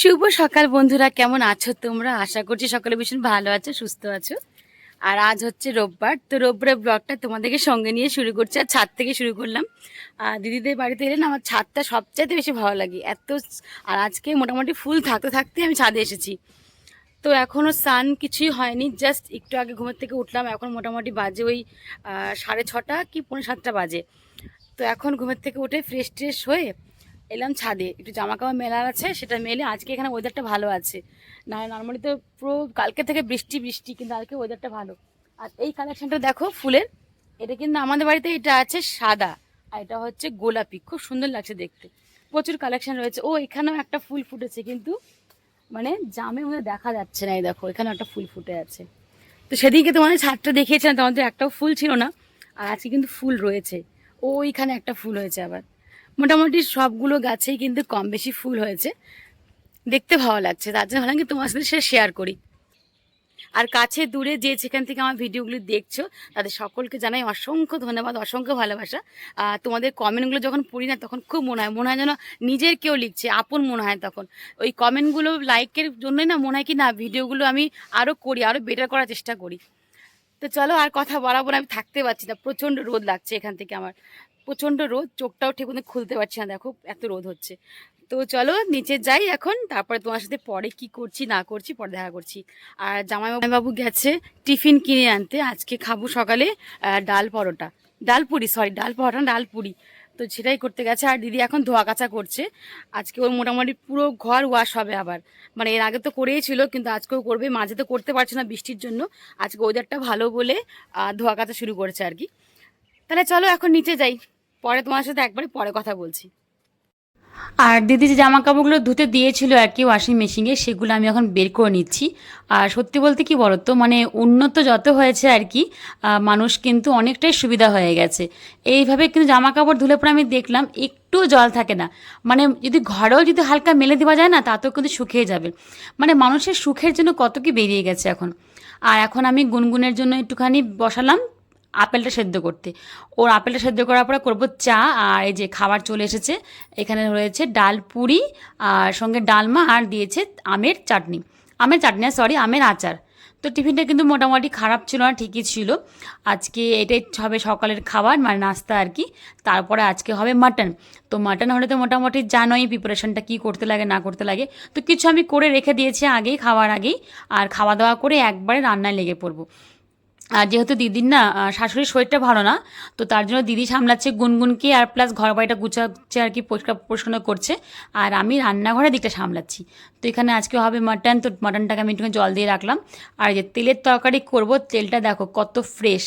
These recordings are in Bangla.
শুভ সকাল বন্ধুরা, কেমন আছো তোমরা? আশা করছি সকলে ভীষণ ভালো আছো, সুস্থ আছো। আর আজ হচ্ছে রোববার, তো রোববারের ব্লগটা তোমাদেরকে সঙ্গে নিয়ে শুরু করছি, আর ছাদ থেকে শুরু করলাম। আর দিদিদের বাড়িতে এলেন আমার ছাদটা সবচাইতে বেশি ভালো লাগে। এত আর আজকে মোটামুটি ফুল থাকতে থাকতে আমি ছাদে এসেছি। তো এখনও সান কিছুই হয়নি, জাস্ট একটু আগে ঘুমের থেকে উঠলাম, এখন মোটামুটি বাজে ওই সাড়ে ছটা কি, পৌনে সাতটা বাজে। তো এখন ঘুমের থেকে উঠে ফ্রেশ ট্রেশ হয়ে এলাম ছাদে। একটু জামা কাপড় মেলার আছে, সেটা মেলে আজকে এখানে ওয়েদারটা ভালো আছে। না নর্মালি তো পুরো কালকে থেকে বৃষ্টি বৃষ্টি, কিন্তু আজকে ওয়েদারটা ভালো। আর এই কালেকশনটা দেখো ফুলের, এটা কিন্তু আমাদের বাড়িতে এটা আছে সাদা, আর এটা হচ্ছে গোলাপি। খুব সুন্দর লাগছে দেখতে। প্রচুর কালেকশন রয়েছে। ও, এখানেও একটা ফুল ফুটেছে কিন্তু মানে জামে মধ্যে দেখা যাচ্ছে না এই দেখো এখানে একটা ফুল ফুটে আছে। তো সেদিনকে তোমাদের ছাদটা দেখিয়েছিলাম, তোমাদের একটাও ফুল ছিল না, আর আজকে কিন্তু ফুল রয়েছে। ও, ওইখানে একটা ফুল হয়েছে আবার। মোটামুটি সবগুলো গাছেই কিন্তু কম বেশি ফুল হয়েছে। দেখতে ভালো লাগছে, তার জন্য ভাবলাম কি তোমার সাথে সে শেয়ার করি। আর কাছে দূরে যে যেখান থেকে আমার ভিডিওগুলি দেখছ, তাদের সকলকে জানাই অসংখ্য ধন্যবাদ, অসংখ্য ভালোবাসা। আর তোমাদের কমেন্টগুলো যখন পড়ি না, তখন খুব মনে হয় মনে হয় যেন নিজের কেউ লিখছে, আপন মনে হয় তখন। ওই কমেন্টগুলো লাইকের জন্যই না মনে হয় কি না, ভিডিওগুলো আমি আরও করি আরও বেটার করার চেষ্টা করি। তো চলো আর কথা বরাবর আমি থাকতে পারছি না, প্রচণ্ড রোদ লাগছে এখান থেকে আমার। প্রচণ্ড রোদ, চোখটাও ঠিক মতো খুলতে পারছি না, দেখো, এত রোদ হচ্ছে। তো চলো, নিচে যাই এখন, তারপরে তোমার সাথে পরে কি করছি, না করছি, পরে দেখা করছি। আর জামাইবাবু গেছে টিফিন কিনে আনতে, আজকে খাব সকালে ডাল পরোটা। ডাল পুরি সরি ডাল পরোটা ডাল পুরি। তো সেটাই করতে গেছে, আর দিদি এখন ধোয়া কাচা করছে। আজকে ওর মোটামুটি পুরো ঘর ওয়াশ হবে আবার। মানে এর আগে তো করেই ছিল, কিন্তু আজকেও করবে, মাঝে তো করতে পারছে না বৃষ্টির জন্য। আজকে ওয়েদারটা ভালো বলে ধোয়া কাচা শুরু করেছে আর কি। তাহলে চলো এখন নিচে যাই। পরে তোমার সাথে একবারে পরে কথা বলছি। আর দিদি যে জামা কাপড়গুলো ধুতে দিয়েছিল আর কি ওয়াশিং মেশিনে সেগুলো আমি এখন বের করে নিচ্ছি। আর সত্যি বলতে কি বলতো মানে উন্নত যত হয়েছে আর কি মানুষ কিন্তু অনেকটাই সুবিধা হয়ে গেছে। এইভাবে কিন্তু জামা কাপড় ধুলে পরে আমি দেখলাম একটু জল থাকে না। মানে যদি ঘরেও যদি হালকা মেলে দেওয়া যায় না, তাতেও কিন্তু শুকিয়ে যাবে। মানে মানুষের সুখের জন্য কত কি বেরিয়ে গেছে এখন। আর এখন আমি গুনগুনের জন্য একটুখানি বসালাম। আপেলটা সেদ্ধ করতে। ওর আপেলটা সেদ্ধ করার পরে করব চা, আর এই যে খাবার চলে এসেছে। এখানে রয়েছে ডাল পুরি, আর সঙ্গে ডালমা, আর দিয়েছে আমের চাটনি। আমের চাটনি সরি আমের আচার। তো টিফিনটা কিন্তু মোটামুটি খারাপ ছিল না ঠিকই ছিল। আজকে এটাই হবে সকালের খাবার মানে নাস্তা আর কি। তারপরে আজকে হবে মাটন। তো মাটন হলে তো মোটামুটি জানোই প্রিপারেশনটা কী করতে লাগে, না করতে লাগে। তো কিছু আমি করে রেখে দিয়েছি আগেই, খাওয়ার আগেই। আর খাওয়া দাওয়া করে একবারে রান্নায় লেগে পড়ব। আর যেহেতু দিদির না শাশুড়ির শরীরটা ভালো না, তো তার জন্য দিদি সামলাচ্ছে গুনগুনকে আর প্লাস ঘর বাড়িটা গুছাচ্ছে আর কি পরিষ্কার পরিচ্ছন্ন করছে। আর আমি রান্নাঘরের দিকটা সামলাচ্ছি। তো এখানে আজকে হবে মাটন তো মাটনটাকে আমি একটু জল দিয়ে রাখলাম। আর যে তেলের তরকারি করব, তেলটা দেখো কত ফ্রেশ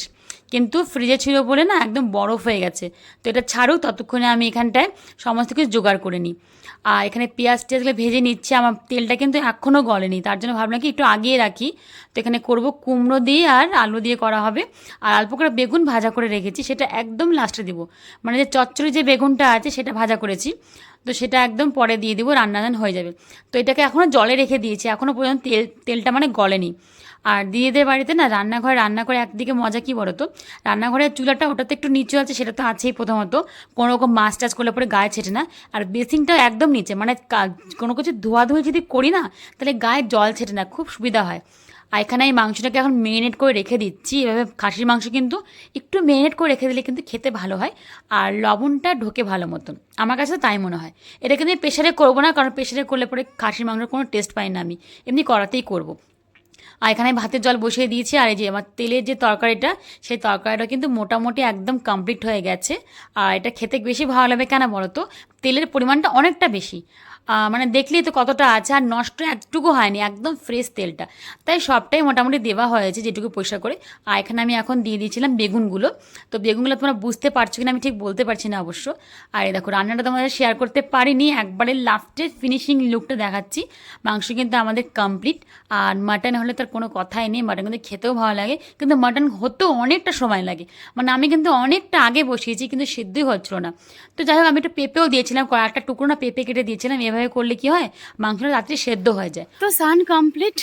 কিন্তু ফ্রিজে ছিল বলে না একদম বরফ হয়ে গেছে। তো এটা ছাড়ুক, ততক্ষণে আমি এখানটায় সমস্ত কিছু জোগাড় করে নিই। আর এখানে পেঁয়াজ টেয়াজগুলো ভেজে নিচ্ছে, আমার তেলটা কিন্তু এখনও গলেনি, তার জন্য ভাবলাম কি একটু আগিয়ে রাখি। তো এখানে করব কুমড়ো দিয়ে আর আলু দিয়ে করা হবে। আর অল্প করে বেগুন ভাজা করে রেখেছি, সেটা একদম লাস্টে দিব। মানে যে চচ্চড়ি যে বেগুনটা আছে, সেটা ভাজা করেছি। তো সেটা একদম পরে দিয়ে দিব, রান্নাদান হয়ে যাবে। তো এটাকে এখনও জলে রেখে দিয়েছি এখনও পর্যন্ত তেল, তেলটা মানে গলেনি। আর দিদিদের বাড়িতে না রান্নাঘরে রান্না করে একদিকে মজা কী বলো তো রান্নাঘরের চুলাটা ওটাতে একটু নিচু আছে, সেটা তো আছেই প্রথমত। কোনো রকম মাছ টাছ করলে পরে গায়ে ছেটে না। আর বেসিনটা একদম নিচে মানে কোনো কিছু ধোয়াধুয়ি যদি করি না, তাহলে গায়ে জল ছেটে না, খুব সুবিধা হয়। আর এখানে এই মাংসটাকে এখন মেরিনেট করে রেখে দিচ্ছি, এভাবে খাসির মাংস কিন্তু একটু মেরিনেট করে রেখে দিলে কিন্তু খেতে ভালো হয়, আর লবণটা ঢোকে ভালো মতন। আমার কাছে তাই মনে হয়। এটা কিন্তু প্রেশারে করব না, কারণ প্রেশারে করলে পরে খাসির মাংসের কোনো টেস্ট পাই না আমি। এমনি করাতেই করব। আর এখানে ভাতের জল বসিয়ে দিয়েছি, আর এই যে আমার তেলের যে তরকারিটা, সেই তরকারিটা কিন্তু মোটামুটি একদম কমপ্লিট হয়ে গেছে। আর এটা খেতে বেশি ভালো লাগবে কেন বলো তো? তেলের পরিমাণটা অনেকটা বেশি। মানে দেখলেই তো কতটা আছে, আর নষ্ট একটুকু হয়নি, একদম ফ্রেশ তেলটা। তাই সবটাই মোটামুটি দেওয়া হয়েছে যেটুকু পরিষ্কার করে। আর এখানে আমি এখন দিয়ে দিয়েছিলাম বেগুনগুলো। তো বেগুনগুলো তোমরা বুঝতে পারছ কিনা আমি ঠিক বলতে পারছি না অবশ্য। আর দেখো, রান্নাটা তোমাদের শেয়ার করতে পারিনি, একবারে লাস্টের ফিনিশিং লুকটা দেখাচ্ছি। মাংস কিন্তু আমাদের কমপ্লিট আর মাটন হলে তার কোনো কথাই নেই মাটন কিন্তু খেতেও ভালো লাগে, কিন্তু মাটন হতেও অনেকটা সময় লাগে। মানে আমি কিন্তু অনেকটা আগে বসিয়েছি, কিন্তু সিদ্ধই হচ্ছিল না। তো যাই হোক, আমি একটু পেঁপেও দিয়েছিলাম, কয়েকটা টুকরো না পেঁপে কেটে দিয়েছিলাম এভাবে করলে কি হয়? মাংসটা রাত্রে সেদ্ধ হয়ে যায়। তো সান কমপ্লিট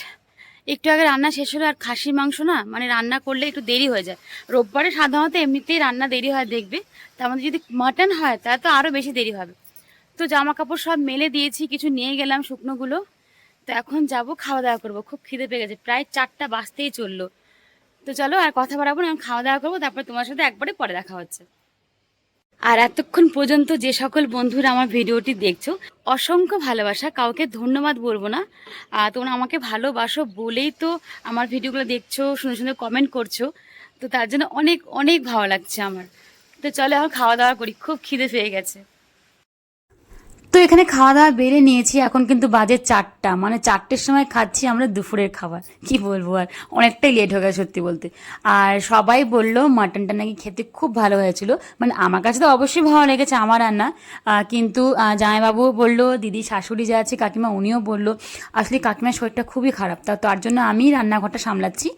একটু আগে রান্না শেষ হলো আর খাসির মাংস না মানে রান্না করলে একটু দেরি হয়ে যায়। রোববারে সাধারণত এমনিতেই রান্না দেরি হয় দেখবে। তার মধ্যে যদি মাটন হয়, তাহলে তো আরও বেশি দেরি হবে। তো জামা কাপড় সব মেলে দিয়েছি, কিছু নিয়ে গেলাম শুকনোগুলো। তো এখন যাব, খাওয়া দাওয়া করব। খুব খিদে পেয়ে গেছে, প্রায় চারটা বাজতেই চলল। তো চলো আর কথা বাড়াবো না খাওয়া দাওয়া করব, তারপর তোমার সাথে একবারে পরে দেখা হচ্ছে। আর এতক্ষণ পর্যন্ত যে সকল বন্ধুরা আমার ভিডিওটি দেখছ, অসংখ্য ভালোবাসা, কাউকে ধন্যবাদ বলব না। আর তোমরা আমাকে ভালোবাসো বলেই তো আমার ভিডিওগুলো দেখছ, সুন্দর সুন্দর কমেন্ট করছ। তো তার জন্য অনেক অনেক ভালো লাগছে আমার। তো চলে আমার খাওয়া দাওয়া করি, খুব খিদে পেয়ে গেছে। এখানে খাওয়া দাওয়া বেড়ে নিয়েছি এখন কিন্তু বাজে চারটা। মানে চারটের সময় খাচ্ছি আমরা দুপুরের খাবার। কি বলব আর? অনেকটাই লেট হয়ে গেছে সত্যি বলতে। আর সবাই বলল মাটনটা নাকি খেতে খুব ভালো হয়েছিল। মানে আমার কাছে তো অবশ্যই ভালো লেগেছে আমার রান্না কিন্তু আহ, জামাইবাবুও বলল দিদি শাশুড়ি যা আছে কাকিমা উনিও বলল আসলে কাকিমার শরীরটা খুবই খারাপ। তা তার জন্য আমি রান্নাঘরটা সামলাচ্ছি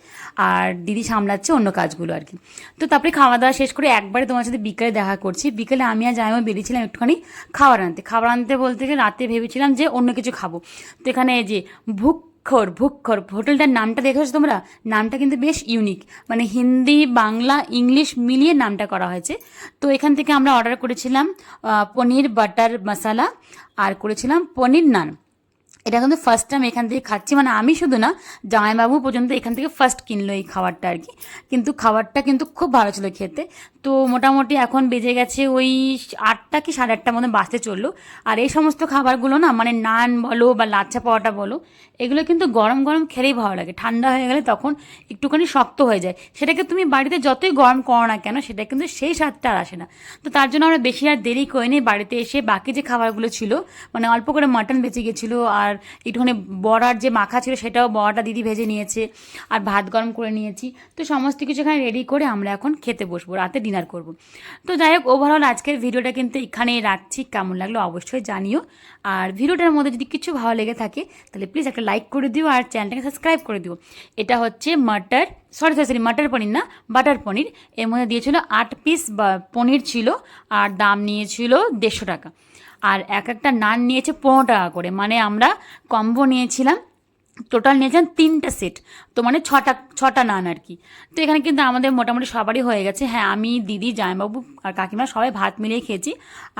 আর দিদি সামলাচ্ছে অন্য কাজগুলো আর কি। তো তারপরে খাওয়া দাওয়া শেষ করে একবারে তোমার সাথে বিকেলে দেখা করছি। বিকেলে আমি আর জামাইমা বেরিয়েছিলাম একটুখানি খাবার আনতে। খাবার আনতে বলতে গেলে রাতে ভেবেছিলাম যে অন্য কিছু খাব। তো এখানে এই যে ভুক্ষর ভুক্ষর, হোটেলটার নামটা দেখেছ তোমরা? নামটা কিন্তু বেশ ইউনিক মানে হিন্দি, বাংলা, ইংলিশ মিলিয়ে নামটা করা হয়েছে। তো এখান থেকে আমরা অর্ডার করেছিলাম পনির বাটার মশালা আর করেছিলাম পনির নান। এটা কিন্তু ফার্স্ট টাইম এখান থেকে খাচ্ছি। মানে আমি শুধু না, জামাইবাবু পর্যন্ত এখান থেকে ফার্স্ট কিনলো এই খাবারটা আর কি। কিন্তু খাবারটা কিন্তু খুব ভালো ছিল খেতে। তো মোটামুটি এখন বেজে গেছে ওই আটটা কি সাড়ে আটটার মধ্যে বাসতে চলল আর এই সমস্ত খাবারগুলো না মানে নান বলো বা লাচ্ছা পাওয়াটা বলো, এগুলো কিন্তু গরম গরম খেলেই ভালো লাগে। ঠান্ডা হয়ে গেলে তখন একটুখানি শক্ত হয়ে যায়। সেটাকে তুমি বাড়িতে যতই গরম করো না কেন, সেটা কিন্তু সেই স্বাদটা আর আসে না। তো তার জন্য আমরা বেশি আর দেরি করিনি বাড়িতে এসে বাকি যে খাবারগুলো ছিল মানে অল্প করে মাটন বেঁচে গেছিল আর একটুখানি বড়ার যে মাখা ছিল সেটাও বড়াটা দিদি ভেজে নিয়েছে আর ভাত গরম করে নিয়েছি। তো সমস্ত কিছু এখানে রেডি করে আমরা এখন খেতে বসবো, রাতে ডিনার করব। তো যাই হোক ওভারঅল আজকের ভিডিওটা কিন্তু এখানেই রাখছি। কেমন লাগল অবশ্যই জানিও। আর ভিডিওটার মধ্যে যদি কিছু ভালো লেগে থাকে, তাহলে প্লিজ একটা লাইক করে দিও আর চ্যানেলটাকে সাবস্ক্রাইব করে দিও। এটা হচ্ছে matar sorry sorry sorry matar paneer না বাটার পনির। এর মধ্যে দিয়েছিল আট পিস পনির ছিল, আর দাম নিয়েছিল দেড়শো টাকা। আর এক একটা নান নিয়েছে পনেরো টাকা করে। মানে আমরা কম্বো নিয়েছিলাম টোটাল নিয়েছিলাম তিনটা সেট তো মানে ছটা ছটা নান আর কি। তো এখানে কিন্তু আমাদের মোটামুটি সবারই হয়ে গেছে। হ্যাঁ আমি, দিদি, জামাইবাবু আর কাকিমা সবাই ভাত মিলিয়ে খেয়েছি।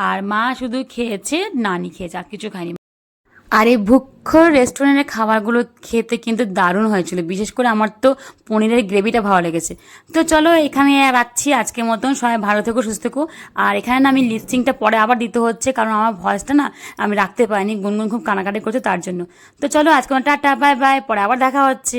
আর মা শুধু খেয়েছে, নানই খেয়েছে, আর কিছু খায়নি। আর এই ভুক্ষ রেস্টুরেন্টের খাবারগুলো খেতে কিন্তু দারুণ হয়েছিল। বিশেষ করে আমার তো পনিরের গ্রেভিটা ভালো লেগেছে। তো চলো এখানে রাখছি আজকের মতন। সবাই ভালো থেকো, সুস্থ থেকো। আর এখানে না আমি লিপসিংটা পরে আবার দিতে হচ্ছে, কারণ আমার ভয়েসটা না আমি রাখতে পারিনি। গুনগুন খুব কানাকাটি করছে তার জন্য। তো চলো আজকে টাটা বাই বাই পরে আবার দেখা হচ্ছে।